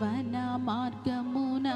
జీవన మార్గమునా